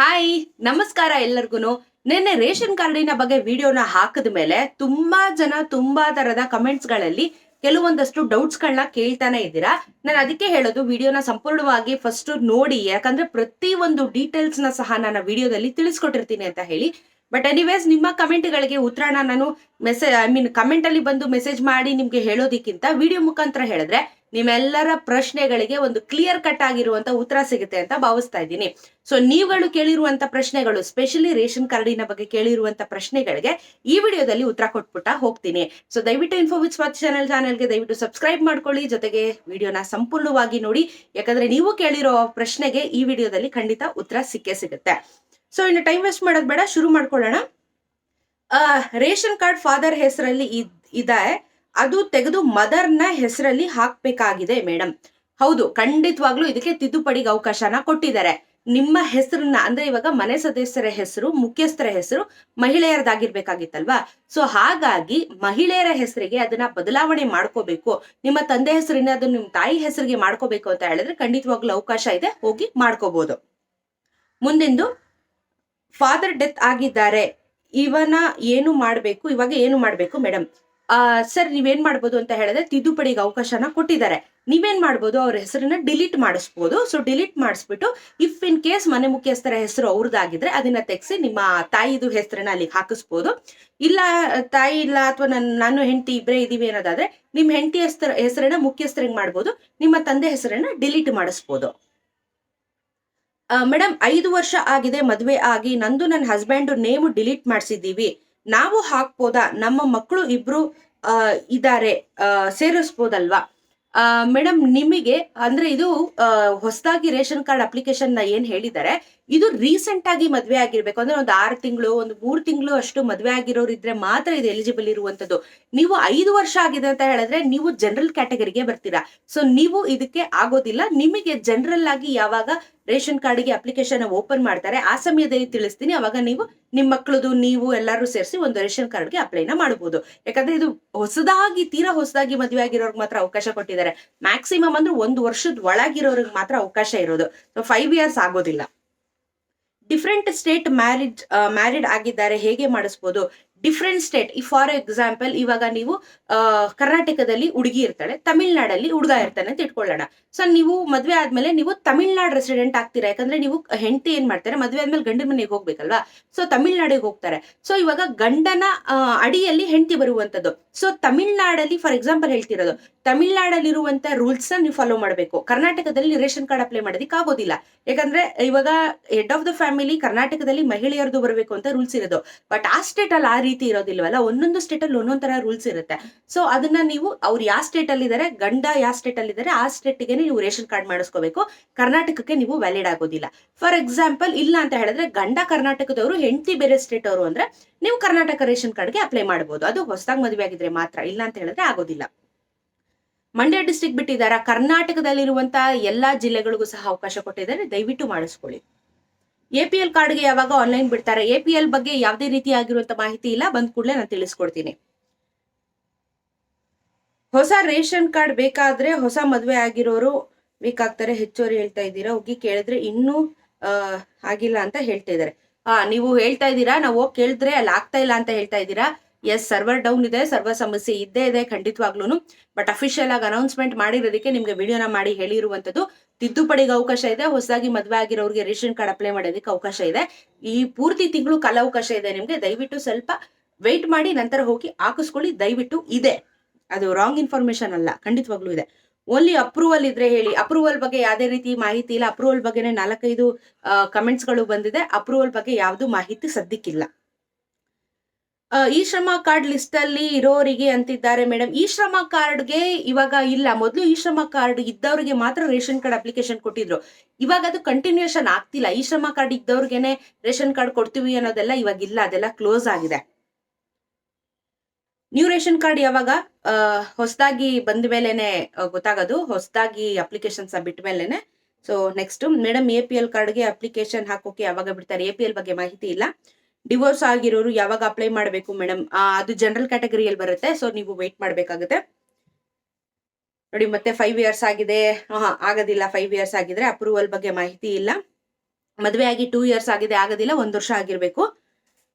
Hi ನಮಸ್ಕಾರ ಎಲ್ಲರಿಗೂ ನಿನ್ನೆ ರೇಷನ್ ಕಾರ್ಡಿನ ಬಗ್ಗೆ ವಿಡಿಯೋನ ಹಾಕಿದ ಮೇಲೆ ತುಂಬಾ ಜನ ತುಂಬಾ ತರದ ಕಮೆಂಟ್ಸ್ಗಳಲ್ಲಿ ಕೆಲವೊಂದಷ್ಟು ಡೌಟ್ಸ್ ಗಳನ್ನ ಕೇಳ್ತಾನೆ ಇದ್ದೀರಾ? ನಾನು ಅದಕ್ಕೆ ಹೇಳೋದು ವಿಡಿಯೋನ ಸಂಪೂರ್ಣವಾಗಿ ಫಸ್ಟ್ ನೋಡಿ, ಯಾಕಂದ್ರೆ ಪ್ರತಿ ಒಂದು ಡೀಟೇಲ್ಸ್ನ ಸಹ ನಾನು ವಿಡಿಯೋದಲ್ಲಿ ತಿಳಿಸ್ಕೊಟ್ಟಿರ್ತೀನಿ ಅಂತ ಹೇಳಿ. ಬಟ್ ಎನಿವೇಸ್ ನಿಮ್ಮ ಕಮೆಂಟ್ಗಳಿಗೆ ಉತ್ತರನ ನಾನು ಮೆಸೇಜ್ ಐ ಮೀನ್ ಕಮೆಂಟಲ್ಲಿ ಬಂದು ಮೆಸೇಜ್ ಮಾಡಿ ನಿಮ್ಗೆ ಹೇಳೋದಕ್ಕಿಂತ ವಿಡಿಯೋ ಮುಖಾಂತರ ಹೇಳಿದ್ರೆ ನಿಮ್ಮೆಲ್ಲರ ಪ್ರಶ್ನೆಗಳಿಗೆ ಒಂದು ಕ್ಲಿಯರ್ ಕಟ್ ಆಗಿರುವಂತ ಉತ್ತರ ಸಿಗುತ್ತೆ ಅಂತ ಭಾವಿಸ್ತಾ ಇದ್ದೀನಿ. ಸೊ ನೀವುಗಳು ಕೇಳಿರುವಂತ ಪ್ರಶ್ನೆಗಳು ಸ್ಪೆಷಲಿ ರೇಷನ್ ಕಾರ್ಡಿನ ಬಗ್ಗೆ ಕೇಳಿರುವಂತ ಪ್ರಶ್ನೆಗಳಿಗೆ ಈ ವಿಡಿಯೋದಲ್ಲಿ ಉತ್ತರ ಕೊಟ್ಬಿಟ್ಟ ಹೋಗ್ತೀನಿ. ಸೊ ದಯವಿಟ್ಟು ಇನ್ಫೋ ಸ್ವಾತಿ ಚಾನಲ್ ಚಾನಲ್ಗೆ ದಯವಿಟ್ಟು ಸಬ್ಸ್ಕ್ರೈಬ್ ಮಾಡ್ಕೊಳ್ಳಿ. ಜೊತೆಗೆ ವಿಡಿಯೋನ ಸಂಪೂರ್ಣವಾಗಿ ನೋಡಿ. ಯಾಕಂದ್ರೆ ನೀವು ಕೇಳಿರೋ ಪ್ರಶ್ನೆಗೆ ಈ ವಿಡಿಯೋದಲ್ಲಿ ಖಂಡಿತ ಉತ್ತರ ಸಿಕ್ಕೇ ಸಿಗುತ್ತೆ. ಸೊ ಇನ್ನು ಟೈಮ್ ವೇಸ್ಟ್ ಮಾಡೋದು ಬೇಡ, ಶುರು ಮಾಡ್ಕೊಳ್ಳೋಣ. ರೇಷನ್ ಕಾರ್ಡ್ ಫಾದರ್ ಹೆಸರಲ್ಲಿ ಇದೆ ಅದು ತೆಗೆದು ಮದರ್ನ ಹೆಸರಲ್ಲಿ ಹಾಕ್ಬೇಕಾಗಿದೆ ಮೇಡಮ್ ಹೌದು, ಖಂಡಿತವಾಗ್ಲೂ ಇದಕ್ಕೆ ತಿದ್ದುಪಡಿಗೆ ಅವಕಾಶನ ಕೊಟ್ಟಿದ್ದಾರೆ. ನಿಮ್ಮ ಹೆಸರನ್ನ, ಅಂದ್ರೆ ಇವಾಗ ಮನೆ ಸದಸ್ಯರ ಹೆಸರು, ಮುಖ್ಯಸ್ಥರ ಹೆಸರು ಮಹಿಳೆಯರದಾಗಿರ್ಬೇಕಾಗಿತ್ತಲ್ವಾ? ಸೊ, ಹಾಗಾಗಿ ಮಹಿಳೆಯರ ಹೆಸರಿಗೆ ಅದನ್ನ ಬದಲಾವಣೆ ಮಾಡ್ಕೋಬೇಕು. ನಿಮ್ಮ ತಂದೆ ಹೆಸರಿನ ಅದನ್ನ ನಿಮ್ಮ ತಾಯಿ ಹೆಸರಿಗೆ ಮಾಡ್ಕೋಬೇಕು ಅಂತ ಹೇಳಿದ್ರೆ ಖಂಡಿತವಾಗ್ಲೂ ಅವಕಾಶ ಇದೆ, ಹೋಗಿ ಮಾಡ್ಕೋಬಹುದು ಮುಂದಿಂದು ಫಾದರ್ ಡೆತ್ ಆಗಿದ್ದಾರೆ. ಇವನ ಏನು ಮಾಡಬೇಕು, ಇವಾಗ ಏನು ಮಾಡಬೇಕು ಮೇಡಮ್ ಸರ್, ನೀವೇನ್ ಮಾಡ್ಬೋದು ಅಂತ ಹೇಳಿದ್ರೆ ತಿದ್ದುಪಡಿಗೆ ಅವಕಾಶನ ಕೊಟ್ಟಿದ್ದಾರೆ. ನೀವೇನ್ ಮಾಡ್ಬೋದು? ಅವ್ರ ಹೆಸರನ್ನ ಡಿಲೀಟ್ ಮಾಡಿಸ್ಬೋದು. ಸೊ ಡಿಲೀಟ್ ಮಾಡಿಸ್ಬಿಟ್ಟು ಇಫ್ ಇನ್ ಕೇಸ್ ಮನೆ ಮುಖ್ಯಸ್ಥರ ಹೆಸರು ಅವ್ರದ್ದಾಗಿದ್ರೆ ಅದನ್ನ ತೆಗೆಸಿ ನಿಮ್ಮ ತಾಯಿದು ಹೆಸರನ್ನ ಅಲ್ಲಿಗೆ ಹಾಕಿಸ್ಬೋದು. ಇಲ್ಲ, ತಾಯಿ ಇಲ್ಲ ಅಥವಾ ನನ್ನ ನಾನು ಹೆಂಡತಿ ಇಬ್ಬರೇ ಇದೀವಿ ಅನ್ನೋದಾದ್ರೆ ನಿಮ್ಮ ಹೆಂಡತಿ ಹೆಸರ, ಹೆಸರನ್ನ ಮುಖ್ಯಸ್ಥರಿಗೆ ಮಾಡ್ಬೋದು. ನಿಮ್ಮ ತಂದೆ ಹೆಸರನ್ನ ಡಿಲೀಟ್ ಮಾಡಿಸ್ಬೋದು. ಮೇಡಮ್ ಐದು ವರ್ಷ ಆಗಿದೆ, ಮದುವೆ ಆಗಿ, ನಂದು ನನ್ನ ಹಸ್ಬೆಂಡ್ ನೇಮು ಡಿಲೀಟ್ ಮಾಡಿಸಿದ್ದೀವಿ. ನಾವು ಹಾಕ್ಬೋದಾ? ನಮ್ಮ ಮಕ್ಕಳು ಇಬ್ರು ಇದ್ದಾರೆ ಆ, ಸೇರಿಸ್ಬೋದಲ್ವಾ? ಮೇಡಮ್ ನಿಮಗೆ ಅಂದ್ರೆ ಇದು ಹೊಸದಾಗಿ ರೇಷನ್ ಕಾರ್ಡ್ ಅಪ್ಲಿಕೇಶನ್ನ ಏನ್ ಹೇಳಿದ್ದಾರೆ ಇದು ರೀಸೆಂಟ್ ಆಗಿ ಮದ್ವೆ ಆಗಿರ್ಬೇಕು. ಅಂದ್ರೆ ಒಂದು ಆರು ತಿಂಗಳು ಒಂದು ಮೂರು ತಿಂಗಳು ಅಷ್ಟು ಮದ್ವೆ ಆಗಿರೋರು ಇದ್ರೆ ಮಾತ್ರ ಇದು ಎಲಿಜಿಬಲ್ ಇರುವಂತದ್ದು. ನೀವು ಐದು ವರ್ಷ ಆಗಿದೆ ಅಂತ ಹೇಳಿದ್ರೆ ನೀವು ಜನರಲ್ ಕ್ಯಾಟಗರಿಗೆ ಬರ್ತೀರಾ. ಸೊ ನೀವು ಇದಕ್ಕೆ ಆಗೋದಿಲ್ಲ. ನಿಮಗೆ ಜನರಲ್ ಆಗಿ ಯಾವಾಗ ರೇಷನ್ ಕಾರ್ಡ್ಗೆ ಅಪ್ಲಿಕೇಶನ್ ಓಪನ್ ಮಾಡ್ತಾರೆ. ಆ ಸಮಯದಲ್ಲಿ ತಿಳಿಸ್ತೀನಿ. ಅವಾಗ ನೀವು ನಿಮ್ಮ ಮಕ್ಕಳದು ನೀವು ಎಲ್ಲರೂ ಸೇರಿಸಿ ಒಂದು ರೇಷನ್ ಕಾರ್ಡ್ಗೆ ಅಪ್ಲೈನ ಮಾಡಬಹುದು ಯಾಕಂದ್ರೆ ಇದು ಹೊಸದಾಗಿ, ತೀರಾ ಹೊಸದಾಗಿ ಮದುವೆ ಆಗಿರೋರ್ಗೆ ಮಾತ್ರ ಅವಕಾಶ ಕೊಟ್ಟಿದ್ದಾರೆ. ಮ್ಯಾಕ್ಸಿಮಮ್ ಅಂದ್ರೆ ಒಂದು ವರ್ಷದ ಒಳಗಿರೋರಿಗೆ ಮಾತ್ರ ಅವಕಾಶ ಇರೋದು. ಫೈವ್ ಇಯರ್ಸ್ ಆಗೋದಿಲ್ಲ. ಡಿಫ್ರೆಂಟ್ ಸ್ಟೇಟ್ ಮ್ಯಾರಿಡ್ ಮ್ಯಾರಿಡ್ ಆಗಿದ್ದಾರೆ. ಹೇಗೆ ಮಾಡಿಸ್ಬೋದು? ಡಿಫ್ರೆಂಟ್ ಸ್ಟೇಟ್ ಈ ಫಾರ್ ಎಕ್ಸಾಂಪಲ್ ಇವಾಗ ನೀವು ಕರ್ನಾಟಕದಲ್ಲಿ ಹುಡುಗಿ ಇರ್ತಾಳೆ ತಮಿಳ್ನಾಡಲ್ಲಿ ಹುಡುಗ ಇರ್ತಾನೆ ಅಂತ ಇಟ್ಕೊಳ್ಳೋಣ. ಸೊ ನೀವು ಮದ್ವೆ ಆದ್ಮೇಲೆ ನೀವು ತಮಿಳ್ನಾಡು ರೆಸಿಡೆಂಟ್ ಆಗ್ತೀರಾ? ಯಾಕಂದ್ರೆ ನೀವು ಹೆಂಡತಿ ಏನ್ ಮಾಡ್ತಾರೆ? ಮದ್ವೆ ಆದ್ಮೇಲೆ ಗಂಡನ ಮನೆಗೆ ಹೋಗ್ಬೇಕಲ್ವಾ? ಸೊ ತಮಿಳ್ನಾಡಿಗೆ ಹೋಗ್ತಾರೆ. ಸೊ ಇವಾಗ ಗಂಡನ ಅಡಿಯಲ್ಲಿ ಹೆಂಡತಿ ಬರುವಂತದ್ದು ಸೊ ತಮಿಳ್ನಾಡಲ್ಲಿ ಫಾರ್ ಎಕ್ಸಾಂಪಲ್ ಹೇಳ್ತಿರೋದು ತಮಿಳ್ನಾಡಲ್ಲಿರುವಂತ ರೂಲ್ಸ್ನ ನೀವು ಫಾಲೋ ಮಾಡಬೇಕು. ಕರ್ನಾಟಕದಲ್ಲಿ ರೇಷನ್ ಕಾರ್ಡ್ ಅಪ್ಲೈ ಮಾಡೋದಕ್ಕೆ ಆಗೋದಿಲ್ಲ. ಯಾಕಂದ್ರೆ ಇವಾಗ ಹೆಡ್ ಆಫ್ ದ ಫ್ಯಾಮಿಲಿ ಕರ್ನಾಟಕದಲ್ಲಿ ಮಹಿಳೆಯರದು ಬರಬೇಕು ಅಂತ ರೂಲ್ಸ್ ಇರೋದು. ಬಟ್ ಆ ಸ್ಟೇಟ್ ಅಲ್ಲಿ ಆ ರೀತಿ ಇರೋದಿಲ್ವಲ್ಲ, ಒಂದೊಂದು ಸ್ಟೇಟ್ ಅಲ್ಲಿ ಒಂದೊಂದ್ ತರ ರೂಲ್ಸ್ ಇರುತ್ತೆ. ಸೊ ಅದನ್ನ ನೀವು ಅವ್ರು ಯಾವ ಸ್ಟೇಟ್ ಅಲ್ಲಿ ಇದಾರೆ, ಗಂಡ ಯಾವ ಸ್ಟೇಟ್ ಅಲ್ಲಿ ಇದಾರೆ, ಆ ಸ್ಟೇಟ್ಗೆ ನೀವು ರೇಷನ್ ಕಾರ್ಡ್ ಮಾಡಿಸ್ಕೋಬೇಕು. ಕರ್ನಾಟಕಕ್ಕೆ ನೀವು ವ್ಯಾಲಿಡ್ ಆಗೋದಿಲ್ಲ. ಫಾರ್ ಎಕ್ಸಾಂಪಲ್ ಇಲ್ಲ ಅಂತ ಹೇಳಿದ್ರೆ ಗಂಡ ಕರ್ನಾಟಕದವರು, ಹೆಂಡತಿ ಬೇರೆ ಸ್ಟೇಟ್ ಅವರು ಅಂದ್ರೆ ನೀವು ಕರ್ನಾಟಕ ರೇಷನ್ ಕಾರ್ಡ್ಗೆ ಅಪ್ಲೈ ಮಾಡಬಹುದು ಅದು ಹೊಸದಾಗಿ ಮದುವೆ ಆಗಿದ್ರೆ ಮಾತ್ರ, ಇಲ್ಲ ಅಂತ ಹೇಳಿದ್ರೆ ಆಗೋದಿಲ್ಲ. ಮಂಡ್ಯ ಡಿಸ್ಟ್ರಿಕ್ಟ್ ಬಿಟ್ಟಿದ್ದಾರೆ? ಕರ್ನಾಟಕದಲ್ಲಿರುವಂತಹ ಎಲ್ಲಾ ಜಿಲ್ಲೆಗಳಿಗೂ ಸಹ ಅವಕಾಶ ಕೊಟ್ಟಿದ್ದಾರೆ. ದಯವಿಟ್ಟು ಮಾಡಿಸ್ಕೊಳ್ಳಿ. ಎ ಪಿ ಎಲ್ ಕಾರ್ಡ್ಗೆ ಯಾವಾಗ ಆನ್ಲೈನ್ ಬಿಡ್ತಾರೆ? ಎ ಬಗ್ಗೆ ಯಾವುದೇ ರೀತಿಯಾಗಿರುವಂತ ಮಾಹಿತಿ ಇಲ್ಲ. ಬಂದ್ ಕೂಡಲೇ ನಾನು ತಿಳಿಸ್ಕೊಡ್ತೀನಿ. ಹೊಸ ರೇಷನ್ ಕಾರ್ಡ್ ಬೇಕಾದ್ರೆ ಹೊಸ ಮದುವೆ ಆಗಿರೋರು ಬೇಕಾಗ್ತಾರೆ. ಹೆಚ್ಚುವರಿ ಹೇಳ್ತಾ ಇದ್ದೀರಾ? ಹೋಗಿ ಕೇಳಿದ್ರೆ ಇನ್ನೂ ಆಗಿಲ್ಲ ಅಂತ ಹೇಳ್ತಾ ಇದ್ದಾರೆ. ಆ, ನೀವು ಹೇಳ್ತಾ ಇದ್ದೀರಾ? ನಾವು ಹೋಗಿ ಕೇಳಿದ್ರೆ ಅಲ್ಲಿ ಆಗ್ತಾ ಇಲ್ಲ ಅಂತ ಹೇಳ್ತಾ ಇದ್ದೀರಾ? ಎಸ್ ಸರ್ವರ್ ಡೌನ್ ಇದೆ. ಸರ್ವರ್ ಸಮಸ್ಯೆ ಇದ್ದೇ ಇದೆ ಖಂಡಿತವಾಗ್ಲೂ ಬಟ್ ಅಫಿಷಿಯಲ್ ಆಗಿ ಅನೌನ್ಸ್ಮೆಂಟ್ ಮಾಡಿರೋದಕ್ಕೆ ನಿಮ್ಗೆ ವಿಡಿಯೋನ ಮಾಡಿ ಹೇಳಿರುವಂತದ್ದು ತಿದ್ದುಪಡಿಗೆ ಅವಕಾಶ ಇದೆ. ಹೊಸದಾಗಿ ಮದುವೆ ಆಗಿರೋರಿಗೆ ರೇಷನ್ ಕಾರ್ಡ್ ಅಪ್ಲೈ ಮಾಡೋದಕ್ಕೆ ಅವಕಾಶ ಇದೆ. ಈ ಪೂರ್ತಿ ತಿಂಗಳು ಕಾಲಾವಕಾಶ ಇದೆ ನಿಮಗೆ. ದಯವಿಟ್ಟು ಸ್ವಲ್ಪ ವೆಯ್ಟ್ ಮಾಡಿ, ನಂತರ ಹೋಗಿ ಹಾಕಿಸ್ಕೊಳ್ಳಿ. ದಯವಿಟ್ಟು ಇದೆ. ಅದು ರಾಂಗ್ ಇನ್ಫಾರ್ಮೇಶನ್ ಅಲ್ಲ. ಖಂಡಿತವಾಗ್ಲೂ ಇದೆ. ಓನ್ಲಿ ಅಪ್ರೂವಲ್ ಇದ್ರೆ ಹೇಳಿ. ಅಪ್ರೂವಲ್ ಬಗ್ಗೆ ಯಾವುದೇ ರೀತಿ ಮಾಹಿತಿ ಇಲ್ಲ. ಅಪ್ರೂವಲ್ ಬಗ್ಗೆನೇ ನಾಲ್ಕೈದು ಕಮೆಂಟ್ಸ್ಗಳು ಬಂದಿದೆ. ಅಪ್ರೂವಲ್ ಬಗ್ಗೆ ಯಾವುದು ಮಾಹಿತಿ ಸದ್ಯಕ್ಕಿಲ್ಲ. ಈ ಶ್ರಮ ಕಾರ್ಡ್ ಲಿಸ್ಟ್ ಅಲ್ಲಿ ಇರೋರಿಗೆ ಅಂತಿದ್ದಾರೆ ಮೇಡಮ್. ಈ ಶ್ರಮ ಕಾರ್ಡ್ಗೆ ಇವಾಗ ಇಲ್ಲ. ಮೊದಲು ಈ ಶ್ರಮ ಕಾರ್ಡ್ ಇದ್ದವರಿಗೆ ಮಾತ್ರ ರೇಷನ್ ಕಾರ್ಡ್ ಅಪ್ಲಿಕೇಶನ್ ಕೊಟ್ಟಿದ್ರು. ಇವಾಗ ಅದು ಕಂಟಿನ್ಯೂಷನ್ ಆಗ್ತಿಲ್ಲ. ಈ ಶ್ರಮ ಕಾರ್ಡ್ ಇದ್ದವ್ರಿಗೆನೆ ರೇಷನ್ ಕಾರ್ಡ್ ಕೊಡ್ತೀವಿ ಅನ್ನೋದೆಲ್ಲ ಇವಾಗ ಇಲ್ಲ. ಅದೆಲ್ಲ ಕ್ಲೋಸ್ ಆಗಿದೆ. ನ್ಯೂ ರೇಷನ್ ಕಾರ್ಡ್ ಯಾವಾಗ? ಹೊಸದಾಗಿ ಬಂದ ಮೇಲೆನೆ ಗೊತ್ತಾಗೋದು. ಹೊಸದಾಗಿ ಅಪ್ಲಿಕೇಶನ್ಸ್ ಬಿಟ್ಟ ಮೇಲೆನೆ. So next madam A P L ಕಾರ್ಡ್ಗೆ ಅಪ್ಲಿಕೇಶನ್ ಹಾಕೋಕೆ ಯಾವಾಗ ಬಿಡ್ತಾರೆ? ಎ ಪಿ ಎಲ್ ಬಗ್ಗೆ ಮಾಹಿತಿ ಇಲ್ಲ. ಡಿವೋರ್ಸ್ ಆಗಿರೋರು ಯಾವಾಗ ಅಪ್ಲೈ ಮಾಡಬೇಕು ಮೇಡಮ್ ಅದು ಜನರಲ್ ಕ್ಯಾಟಗರಿಯಲ್ಲಿ ಬರುತ್ತೆ ಸೊ ನೀವು ವೇಟ್ ಮಾಡಬೇಕಾಗುತ್ತೆ. ನೋಡಿ, ಮತ್ತೆ ಫೈವ್ ಇಯರ್ಸ್ ಆಗಿದೆ. ಹಾ ಆಗೋದಿಲ್ಲ. ಫೈವ್ ಇಯರ್ಸ್ ಆಗಿದ್ರೆ ಅಪ್ರೂವಲ್ ಬಗ್ಗೆ ಮಾಹಿತಿ ಇಲ್ಲ. ಮದುವೆ ಆಗಿ ಟೂ ಇಯರ್ಸ್ ಆಗಿದೆ, ಆಗೋದಿಲ್ಲ, ಒಂದು ವರ್ಷ ಆಗಿರಬೇಕು.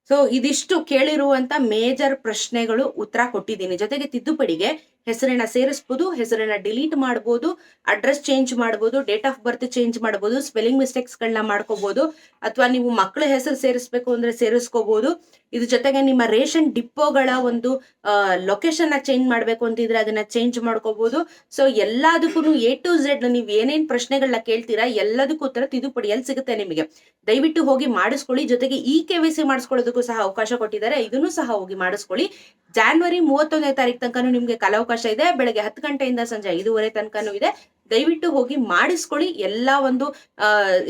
ಸೊ ಇದಿಷ್ಟು ಕೇಳಿರುವಂತ ಮೇಜರ್ ಪ್ರಶ್ನೆಗಳು ಉತ್ತರ ಕೊಟ್ಟಿದ್ದೀನಿ. ಜೊತೆಗೆ ತಿದ್ದುಪಡಿಗೆ ಹೆಸರನ್ನ ಸೇರಿಸ್ಬೋದು, ಹೆಸರನ್ನ ಡಿಲೀಟ್ ಮಾಡ್ಬೋದು, ಅಡ್ರೆಸ್ ಚೇಂಜ್ ಮಾಡ್ಬೋದು, ಡೇಟ್ ಆಫ್ ಬರ್ತ್ ಚೇಂಜ್ ಮಾಡ್ಬೋದು, ಸ್ಪೆಲ್ಲಿಂಗ್ ಮಿಸ್ಟೇಕ್ಸ್ಗಳನ್ನ ಮಾಡ್ಕೋಬಹುದು ಅಥವಾ ನೀವು ಮಕ್ಕಳ ಹೆಸರು ಸೇರಿಸ್ಬೇಕು ಅಂದ್ರೆ ಸೇರಿಸ್ಕೋಬಹುದು ಇದ್ರ ಜೊತೆಗೆ ನಿಮ್ಮ ರೇಷನ್ ಡಿಪೋಗಳ ಒಂದು ಲೊಕೇಶನ್ ಚೇಂಜ್ ಮಾಡ್ಬೇಕು ಅಂತಿದ್ರೆ ಅದನ್ನ ಚೇಂಜ್ ಮಾಡ್ಕೋಬಹುದು ಸೊ ಎಲ್ಲದಕ್ಕೂ ಎ ಟು ಝೆಡ್ ನೀವು ಏನೇನ್ ಪ್ರಶ್ನೆಗಳನ್ನ ಕೇಳ್ತೀರಾ ಎಲ್ಲದಕ್ಕೂ ಉತ್ತರ ತಿದ್ದುಪಡಿಯಲ್ಲಿ ಸಿಗುತ್ತೆ ನಿಮಗೆ. ದಯವಿಟ್ಟು ಹೋಗಿ ಮಾಡಿಸ್ಕೊಳ್ಳಿ. ಜೊತೆಗೆ ಇ ಕೆ ವಿ ಸಿ ಮಾಡಿಸ್ಕೊಳ್ಳೋದಕ್ಕೂ ಸಹ ಅವಕಾಶ ಕೊಟ್ಟಿದ್ದಾರೆ. ಇದನ್ನು ಸಹ ಹೋಗಿ ಮಾಡಿಸ್ಕೊಳ್ಳಿ. ಜಾನ್ವರಿ ಮೂವತ್ತೊಂದನೇ ತಾರೀಕು ತನಕನೂ ನಿಮ್ಗೆ ಕಾಲಾವಕಾಶ ಇದೆ. ಬೆಳಗ್ಗೆ ಹತ್ತು ಗಂಟೆಯಿಂದ ಸಂಜೆ ಐದೂವರೆ ತನಕನೂ ಇದೆ. ದಯವಿಟ್ಟು ಹೋಗಿ ಮಾಡಿಸ್ಕೊಳ್ಳಿ. ಎಲ್ಲ ಒಂದು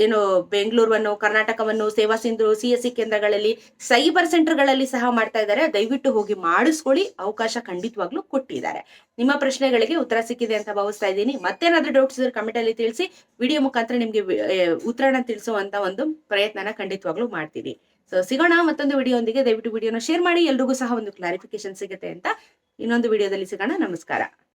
ಏನು ಬೆಂಗಳೂರನ್ನು ಕರ್ನಾಟಕವನ್ನು, Seva Sindhu, C S C ಕೇಂದ್ರಗಳಲ್ಲಿ, ಸೈಬರ್ ಸೆಂಟರ್ಗಳಲ್ಲಿ ಸಹ ಮಾಡ್ತಾ ಇದ್ದಾರೆ. ದಯವಿಟ್ಟು ಹೋಗಿ ಮಾಡಿಸ್ಕೊಳ್ಳಿ. ಅವಕಾಶ ಖಂಡಿತವಾಗ್ಲೂ ಕೊಟ್ಟಿದ್ದಾರೆ. ನಿಮ್ಮ ಪ್ರಶ್ನೆಗಳಿಗೆ ಉತ್ತರ ಸಿಕ್ಕಿದೆ ಅಂತ ಭಾವಿಸ್ತಾ ಇದ್ದೀನಿ. ಮತ್ತೇನಾದ್ರೂ ಡೌಟ್ಸ್ ಇದ್ರೆ ಕಮೆಂಟ್ ಅಲ್ಲಿ ತಿಳಿಸಿ. ವಿಡಿಯೋ ಮುಖಾಂತರ ನಿಮ್ಗೆ ಉತ್ತರನ ತಿಳಿಸುವಂತ ಒಂದು ಪ್ರಯತ್ನನ ಖಂಡಿತವಾಗ್ಲೂ ಮಾಡ್ತೀನಿ ಸೊ ಸಿಗೋಣ ಮತ್ತೊಂದು ವಿಡಿಯೋ ಒಂದಿಗೆ ದಯವಿಟ್ಟು ವಿಡಿಯೋನ ಶೇರ್ ಮಾಡಿ. ಎಲ್ರಿಗೂ ಸಹ ಒಂದು ಕ್ಲಾರಿಫಿಕೇಶನ್ ಸಿಗುತ್ತೆ ಅಂತ ಇನ್ನೊಂದು ವಿಡಿಯೋದಲ್ಲಿ ಸಿಗೋಣ. ನಮಸ್ಕಾರ.